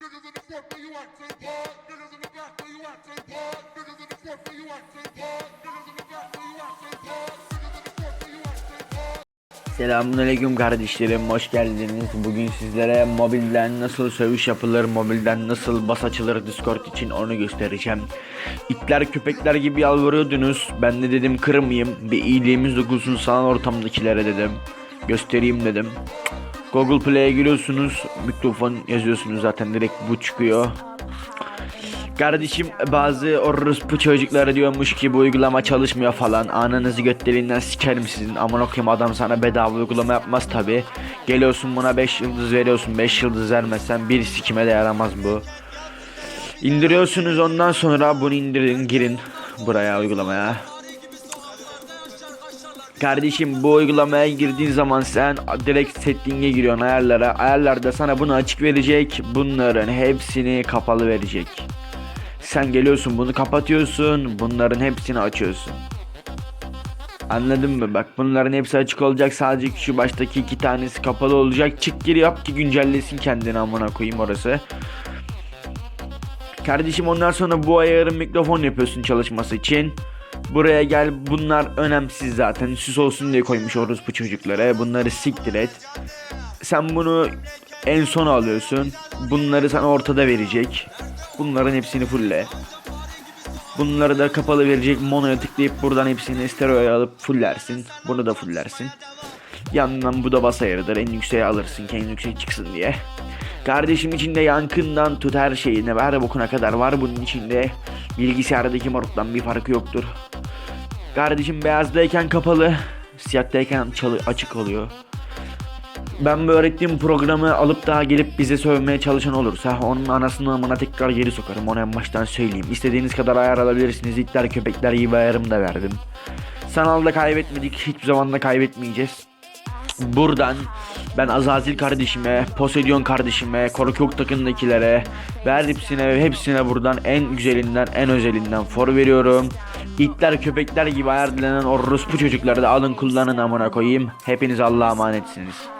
Niggas in? Selamünaleyküm kardeşlerim, hoş geldiniz. Bugün sizlere mobilden nasıl sövüş yapılır, mobilden nasıl bas açılır Discord için onu göstereceğim. İtler köpekler gibi yalvarıyordunuz. Ben de dedim kırmayayım, bir iyiliğimiz dokunsun sanal ortamdakilere dedim. Göstereyim dedim. Google Play'e giriyorsunuz, mikrofon yazıyorsunuz zaten direkt bu çıkıyor. Kardeşim bazı orospu çocukları diyormuş ki bu uygulama çalışmıyor falan. Ananızı götlerinden sikerim sizin. Aman okuyayım adam sana bedava uygulama yapmaz tabi. Geliyorsun buna 5 yıldız veriyorsun. 5 yıldız vermezsen bir sikime de yaramaz bu. İndiriyorsunuz ondan sonra bunu indirin girin buraya uygulamaya. Kardeşim bu uygulamaya girdiğin zaman sen direkt setting'e giriyorsun ayarlara. Ayarlarda sana bunu açık verecek. Bunların hepsini kapalı verecek. Sen geliyorsun bunu kapatıyorsun. Bunların hepsini açıyorsun. Anladın mı? Bak bunların hepsi açık olacak. Sadece şu baştaki iki tanesi kapalı olacak. Çık gir yap ki güncellesin kendini amına koyayım orası. Kardeşim ondan sonra bu ayarı mikrofon yapıyorsun çalışması için. Buraya gel bunlar önemsiz zaten süs olsun diye koymuş orospu çocuklara bunları siktir et. Sen bunu en son alıyorsun. Bunları sana ortada verecek. Bunların hepsini fulle. Bunları da kapalı verecek monoya tıklayıp buradan hepsini stereoya alıp fullersin. Bunu da fullersin. Yandan bu da bas ayarıdır. En yükseğe alırsın ki en yüksek çıksın diye. Kardeşim içinde yankından tut her şeyine her bokuna kadar var bunun içinde. Bilgisayardaki moruktan bir farkı yoktur. Kardeşim beyazdayken kapalı, siyahtayken çalı açık oluyor. Ben bu öğrettiğim programı alıp daha gelip bize sövmeye çalışan olursa onun anasını amına tekrar geri sokarım onu en baştan söyleyeyim. İstediğiniz kadar ayar alabilirsiniz. İtler köpekler gibi ayarım da verdim. Sanalda kaybetmedik. Hiçbir zaman da kaybetmeyeceğiz. Buradan ben Azazil kardeşime, Poseidon kardeşime, Korkuk takımdakilere ve her hepsine ve hepsine buradan en güzelinden en özelinden for veriyorum. İtler köpekler gibi ayar dilenen orospu çocukları da alın kullanın amına koyayım. Hepiniz Allah'a emanetsiniz.